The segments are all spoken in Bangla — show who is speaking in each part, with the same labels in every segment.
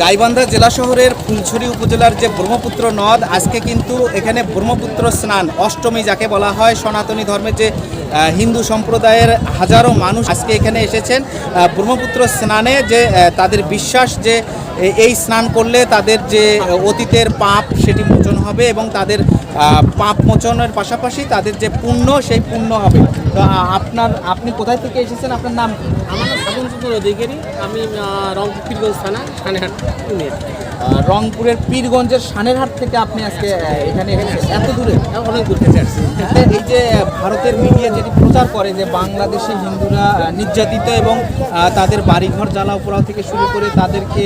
Speaker 1: গাইবান্ধা জেলা শহরের ফুলছড়ি উপজেলার যে ব্রহ্মপুত্র নদ, আজকে কিন্তু এখানে ব্রহ্মপুত্র স্নান, অষ্টমী যাকে বলা হয়, সনাতনী ধর্মের যে হিন্দু সম্প্রদায়ের হাজারো মানুষ আজকে এখানে এসেছেন। ব্রহ্মপুত্র স্নানে যে তাদের বিশ্বাস যে এই স্নান করলে তাদের যে, অতীতের পাপ সেটি মোচন হবে এবং তাদের পাপ মোচনের পাশাপাশি তাদের যে পুণ্য সেই পুণ্য হবে। তো আপনার আপনি কোথায় থেকে এসেছেন? আপনার নাম
Speaker 2: আমার নাম সাবন চন্দ্র অধিকারী। আমি রংপুর থানা থানাহাট
Speaker 1: আহ, রংপুরের পীরগঞ্জের সানেরহাট থেকে আপনি আজকে এখানে এসেছেন। এত দূরে
Speaker 2: অনেক দূর থেকে আসছি
Speaker 1: এই যে ভারতের মিডিয়া যেটি প্রচার করে যে বাংলাদেশে হিন্দুরা নির্যাতিত এবং তাদের বাড়িঘর জ্বালা পোড়াও থেকে শুরু করে তাদেরকে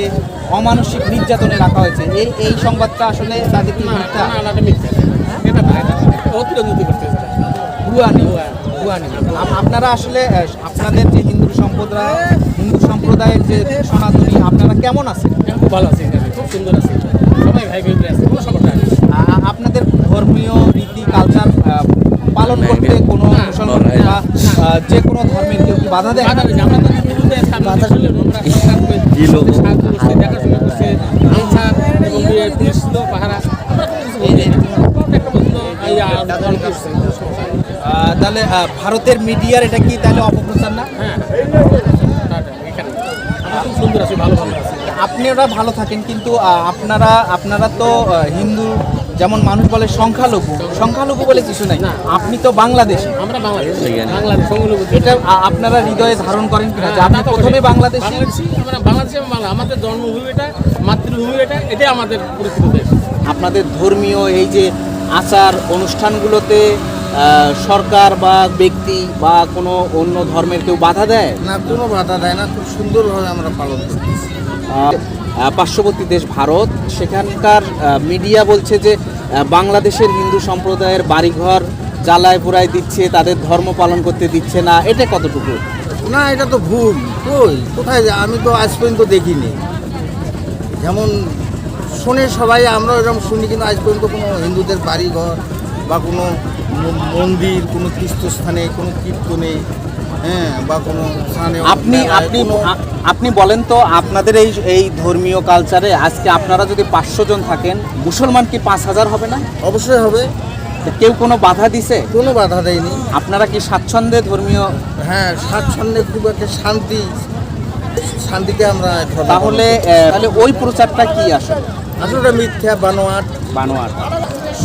Speaker 1: অমানসিক নির্যাতনে রাখা হয়েছে এই এই সংবাদটা আসলে তাদের কি মিথ্যা?
Speaker 2: এটা অতিরঞ্জিত
Speaker 1: আপনারা আসলে আপনাদের যে হিন্দু সম্প্রদায় হিন্দু সম্প্রদায়ের যে সনাতনী আপনারা কেমন আছেন?
Speaker 2: খুব ভালো আছে। এখানে খুব সুন্দর আছে সবাই ভাই ভাই আছে কোনো সমস্যা নেই
Speaker 1: আপনাদের ধর্মীয় রীতি কালচার পালন করতে কোনো বা যে কোনো ধর্মের কেউ কি বাধা দেয়
Speaker 2: বাধা আমরা তো আমরা সাহায্য করছে দেখাশোনা করছে আনসার এবং ইয়ে পুলিশ ছিল পাহারা
Speaker 1: তাহলে ভারতের মিডিয়ার এটা কি তাহলে অপপ্রচার না
Speaker 2: হ্যাঁ টাটা, এখানে আমরা খুব সুন্দর আছি ভালো ভালো আছি
Speaker 1: আপনারা ভালো থাকেন কিন্তু আপনারা আপনারা তো হিন্দু যেমন মানুষ বলে সংখ্যালঘু। সংখ্যালঘু বলে কিছু নাই। আপনি তো বাংলাদেশি।
Speaker 2: আমরা বাংলাদেশ। বাংলাদেশ
Speaker 1: এটা আপনারা হৃদয়ে ধারণ করেন কিনা? আপনি
Speaker 2: তো
Speaker 1: প্রথমে। বাংলাদেশি
Speaker 2: আমরা বাংলাদেশি এবং বাংলা। আমাদের জন্মভূমি এটা মাতৃভূমি এটা এটাই আমাদের পরিচিত দেশ।
Speaker 1: আপনাদের ধর্মীয় এই যে আচার অনুষ্ঠানগুলোতে সরকার বা ব্যক্তি বা কোনো অন্য ধর্মের কেউ বাধা দেয়?
Speaker 3: না কোনো বাধা দেয় না খুব সুন্দরভাবে আমরা পালন করতেছি।
Speaker 1: আহ, পার্শ্ববর্তী দেশ ভারত সেখানকার মিডিয়া বলছে যে বাংলাদেশের হিন্দু সম্প্রদায়ের বাড়িঘর জ্বালায় পোড়ায় দিচ্ছে তাদের ধর্ম পালন করতে দিচ্ছে না এটা কতটুকু?
Speaker 3: না এটা তো ভুল। কই? কোথায় যা- আমি তো আজ পর্যন্ত দেখিনি। যেমন শোনে সবাই আমরা এরকম শুনি কিন্তু আজ পর্যন্ত কোনো হিন্দুদের বাড়িঘর বা কোনো মন্দির কোনো তীর্থস্থানে কোনো কীর্তনে হ্যাঁ বা কোনো স্থানে
Speaker 1: আপনি আপনি আপনি বলেন তো আপনাদের এই এই ধর্মীয় কালচারে আজকে আপনারা যদি পাঁচশো জন থাকেন মুসলমান কি পাঁচ হাজার হবে না?
Speaker 3: অবশ্যই হবে।
Speaker 1: কেউ কোনো বাধা দিছে?
Speaker 3: কোনো বাধা দেয়নি।
Speaker 1: আপনারা কি স্বাচ্ছন্দ্যে ধর্মীয়
Speaker 3: হ্যাঁ স্বাচ্ছন্দ্যে খুব একটা শান্তি শান্তিতে আমরা
Speaker 1: তাহলে তাহলে ওই প্রচারটা কি আসলে?
Speaker 3: আসলে মিথ্যা বানোয়াট।
Speaker 1: বানোয়ার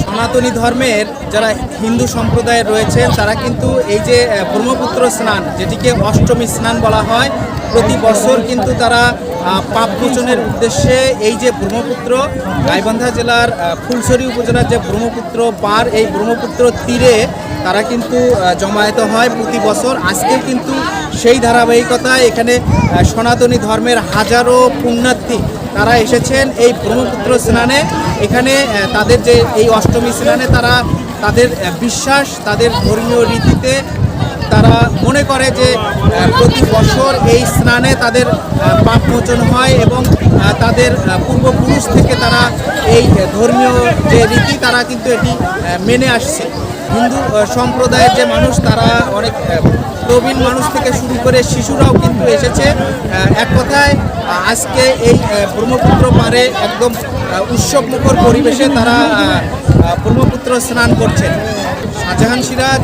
Speaker 1: সনাতনী ধর্মের যারা হিন্দু সম্প্রদায়ের রয়েছেন, তারা কিন্তু এই যে ব্রহ্মপুত্র স্নান, যেটিকে অষ্টমী স্নান বলা হয়, প্রতি বছর কিন্তু তারা পাপ মোচনের উদ্দেশ্যে এই যে ব্রহ্মপুত্র, গাইবান্ধা জেলার ফুলছড়ি উপজেলার যে ব্রহ্মপুত্র পার, এই ব্রহ্মপুত্র তীরে তারা কিন্তু জমায়েত হয় প্রতি বছর। আজকে কিন্তু সেই ধারাবাহিকতায় এখানে সনাতনী ধর্মের হাজারো পুণ্যার্থী তারা এসেছেন এই ব্রহ্মপুত্র স্নানে। এখানে তাদের যে এই অষ্টমী স্নানে তারা তাদের বিশ্বাস, তাদের ধর্মীয় রীতিতে তারা মনে করে যে প্রতি বছর এই স্নানে তাদের পাপ মোচন হয় এবং তাদের পূর্বপুরুষ থেকে তারা এই ধর্মীয় যে রীতি তারা কিন্তু এটি মেনে আসছে। হিন্দু সম্প্রদায়ের যে মানুষ, তারা অনেক প্রবীণ মানুষ থেকে শুরু করে শিশুরাও কিন্তু এসেছে। এক কথায় আজকে এই ব্রহ্মপুত্র পারে একদম উৎসবমুখর পরিবেশে তারা ব্রহ্মপুত্র স্নান করছেন। শাহজাহান সিরাজ।